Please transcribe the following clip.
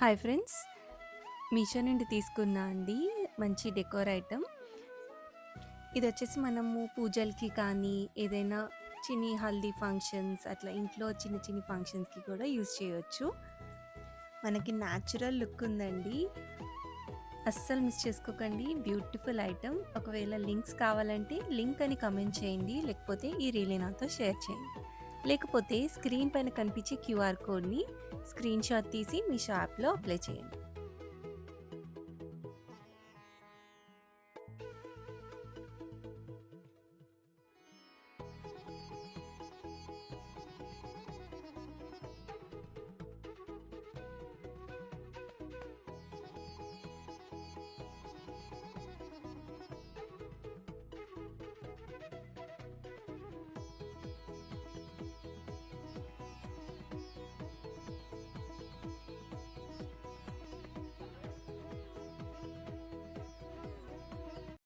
Hi friends. Meesho నుండి తీసుకున్నా అండి మంచి డెకోర్ ఐటమ్. ఇది వచ్చేసి మనము పూజలకి కానీ ఏదైనా చిన్ని హల్దీ ఫంక్షన్స్ అట్లా ఇంట్లో చిన్న చిన్న ఫంక్షన్స్కి కూడా యూజ్ చేయొచ్చు. మనకి న్యాచురల్ లుక్ ఉందండి. అస్సలు మిస్ చేసుకోకండి. Beautiful item. ఒకవేళ లింక్స్ కావాలంటే లింక్ అని కమెంట్ చేయండి. లేకపోతే ఈ రీలే నాతో షేర్ చేయండి. లేకపోతే స్క్రీన్ పైన కనిపించే క్యూఆర్ కోడ్ని స్క్రీన్ షాట్ తీసి మీ షాప్లో అప్లై చేయండి.